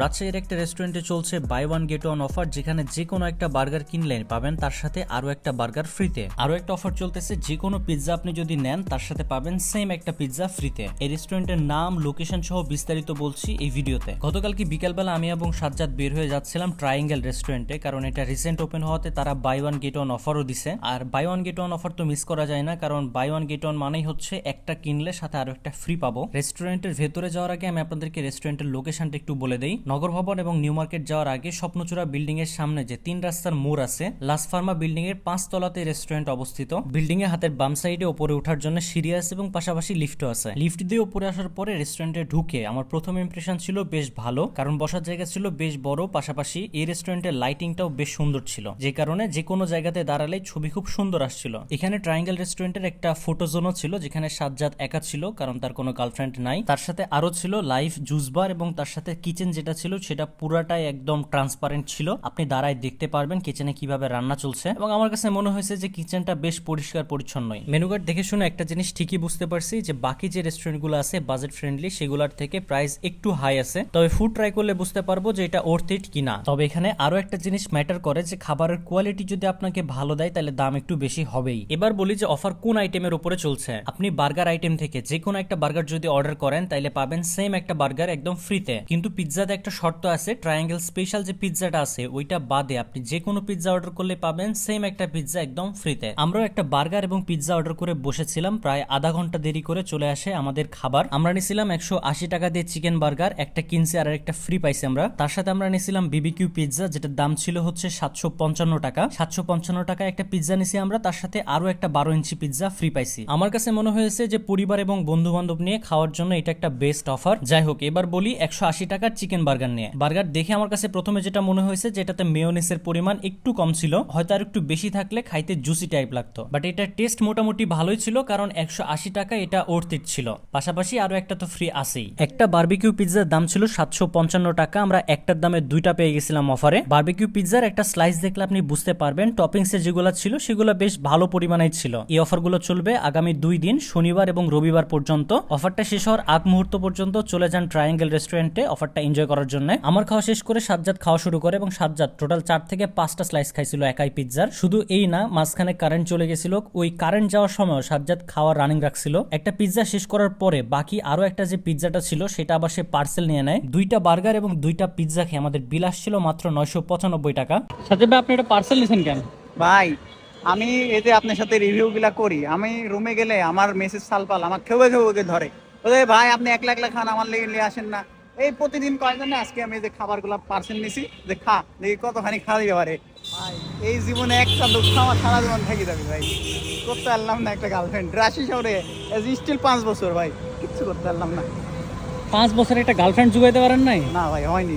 রাজশাহীর একটা রেস্টুরেন্টে চলছে buy one get one offer যেখানে যে কোনো একটা বার্গার কিনলে পাবেন, তার সাথে আরও একটা বার্গার ফ্রিতে আরও একটা অফার চলতেছে যে কোনো পিৎজা আপনি যদি নেন, তার সাথে পাবেন সেম একটা পিৎজা ফ্রিতে এই রেস্টুরেন্টের নাম লোকেশন সহ বিস্তারিত বলছি এই ভিডিওতে। গতকালকে বিকালবেলা আমি এবং সাজ্জাদ বের হয়ে যাচ্ছিলাম ট্রায়াঙ্গেল রেস্টুরেন্টে কারণ এটা রিসেন্ট ওপেন হওয়াতে তারা বাই ওয়ান গেট ওয়ান অফারও দিছে। আর buy one get one offer তো মিস করা যায় না, কারণ বাই ওয়ান গেট ওয়ান মানেই হচ্ছে একটা কিনলে সাথে আরও একটা ফ্রি পাবো। রেস্টুরেন্টের ভেতরে যাওয়ার আগে আমি আপনাদেরকে রেস্টুরেন্টের লোকেশনটা একটু বলে দেই। নগর ভবন এবং নিউ মার্কেট যাওয়ার আগে স্বপ্নচূড়া বিল্ডিং এর সামনে যে তিন রাস্তার মোড় আছে, লাস ফার্মা বিল্ডিং এর পাঁচ তলাতে রেস্টুরেন্ট অবস্থিত। বিল্ডিং এ হাতের বাম সাইডে উপরে ওঠার জন্য সিঁড়ি আছে এবং পাশাপাশি লিফটও আছে। লিফট দিয়ে উপরে আসার পরে রেস্টুরেন্টে ঢুকে আমার প্রথম ইমপ্রেশন ছিল বেশ ভালো, কারণ বসার জায়গা ছিল বেশ বড়, পাশাপাশি এই রেস্টুরেন্টের লাইটিংটাও বেশ সুন্দর ছিল। যে কারণে যে কোনো জায়গাতে দাঁড়ালে ছবি খুব সুন্দর আসছিল। এখানে ট্রায়াঙ্গেল রেস্টুরেন্টের একটা ফটো জোনও ছিল, যেখানে সাজ্জাদ একা ছিল, কারণ তার কোনো গার্লফ্রেন্ড নাই। তার সাথে আরও ছিল লাইভ জুস বার এবং তার সাথে কিচেন যেটা ছিল, সেটা পুরাটাই একদম ট্রান্সপারেন্ট ছিল। আপনি দাঁড়ায় দেখতে পারবেন কিচেনে কীভাবে রান্না চলছে। এবং আমার কাছে মনে হয়েছে যে কিচেনটা বেশ পরিষ্কার পরিচ্ছন্নই। মেনু কার্ড দেখে শুনে একটা জিনিস ঠিকই বুঝতে পারছি যে, বাকি যে রেস্টুরেন্টগুলো আছে বাজেট ফ্রেন্ডলি সেগুলোর থেকে প্রাইস একটু হাই আছে। তবে ফুড ট্রাই করলে বুঝতে পারব যে, এটা ওর্থ ইট কিনা। তবে এখানে আরও একটা জিনিস ম্যাটার করে যে, খাবারের কোয়ালিটি যদি আপনাকে ভালো দেয়, তাহলে দাম একটু বেশি হবেই। এবার বলি যে অফার কোন আইটেমের উপরে চলছে? আপনি বার্গার আইটেম থেকে যে কোনো একটা বার্গার যদি অর্ডার করেন তাহলে পাবেন সেম একটা বার্গার একদম ফ্রিতে কিন্তু পিৎজাতে একটা শর্ত আছে ট্রায়াঙ্গেল স্পেশাল যে পিৎজাটা আছে, ওইটা বাদে আপনি যে কোনো পিৎজা অর্ডার করলে পাবেন সেম একটা পিৎজা একদম ফ্রিতে আমরাও একটা বার্গার এবং পিৎজা অর্ডার করে বসেছিলাম, প্রায় আধা ঘণ্টা দেরি করে চলে আসে আমাদের খাবার। আমরা নিছিলাম একশো আশি টাকা দিয়ে চিকেন বার্গার একটা কিনছি আর একটা ফ্রি পাইছি আমরা। তার সাথে আমরা নিছিলাম বিবিকিউ পিৎজা যেটার দাম ছিল হচ্ছে সাতশো পঞ্চান্ন টাকা। সাতশো পঞ্চান্ন টাকা একটা পিৎজা নিছি আমরা, তার সাথে আরও একটা বারো ইঞ্চি পিৎজা ফ্রি পাইছি। আমার কাছে মনে হয়েছে যে পরিবার এবং বন্ধু বান্ধব নিয়ে খাওয়ার জন্য এটা একটা বেস্ট অফার যাই হোক, এবার বলি একশো আশি টাকার চিকেন বার্গার নিয়ে। বার্গার দেখে আমার কাছে প্রথমে যেটা মনে হয়েছে যে এটাতে মেয়োনেসের পরিমাণ একটু কম ছিল, হয়তো আর একটু বেশি থাকলে খাইতে জুসি টাইপ লাগতো। বাট এটা টেস্ট মোটামুটি ভালোই ছিল, কারণ একশো আশি টাকা এটা অর্থিত ছিল। পাশাপাশি আরও একটা তো ফ্রি আছেই। একটা বার্বিকিউ পিৎজার দাম ছিল সাতশো পঞ্চান্ন টাকা, আমরা একটার দামে দুইটা পেয়ে গেছিলাম অফারে বার্বিকিউ পিৎজার একটা স্লাইস দেখলে আপনি বুঝতে পারবেন টপিংস এর যেগুলো ছিল সেগুলো বেশ ভালো পরিমাণে ছিল। এই অফারগুলো চলবে আগামী দুই দিন, শনিবার এবং রবিবার পর্যন্ত। অফারটা শেষ হওয়ার আগ মুহূর্ত পর্যন্ত চলে যান ট্রায়াঙ্গেল রেস্টুরেন্টে অফারটা এনজয় করার জন্য। আমার খাওয়া শেষ করে সাজ্জাদ খাওয়া শুরু করে এবং সাজ্জাদ টোটাল চার থেকে পাঁচটা স্লাইস খাইছিল একাই পিৎজার শুধু এই না মাঝখানে কারেন্ট চলে গেছিল। ওই কারেন্ট যাওয়ার সময় সাজ্জাদ খাওয়া রানিং রাখছিল। একটা পিৎজা শেষ করার পরে বাকি আরও একটা যে পিৎজাটা ছিল সেটা আবার সে পার্সেল নিয়ে নেয়। দুইটা বার্গার এবং দুইটা পিৎজা খেয়ে আমাদের বিল আসছিল মাত্র নয়শো পঁচানব্বই টাকা। সাজ্জাদ ভাই আপনি এটা পার্সেল নিয়েছেন কেন? ভাই আমি এতে আপনার সাথে রিভিউ গুলা করি আমি রুমে গেলে আমার মেসেজ সালপাল আমার খেয়ে খেয়ে ধরে। ওরে ভাই আপনি একলা একলা খান আমার লেগে নিয়ে আসেন না। এই প্রতিদিন কয়েকজন না আজকে আমি যে খাবারগুলো পার্সেল নিছি যে খা দেখি কতখানি খাওয়া দিতে পারে। ভাই এই জীবনে একটা দুঃখ আমার সারা জীবন থেকে যাবে ভাই। করতে পারলাম না একটা গার্লফ্রেন্ড রাশি শহরে স্টিল পাঁচ বছর ভাই। কিচ্ছু করতে পারলাম না। পাঁচ বছর একটা গার্লফ্রেন্ড জুগাইতে পারেন নাই? না ভাই হয়নি।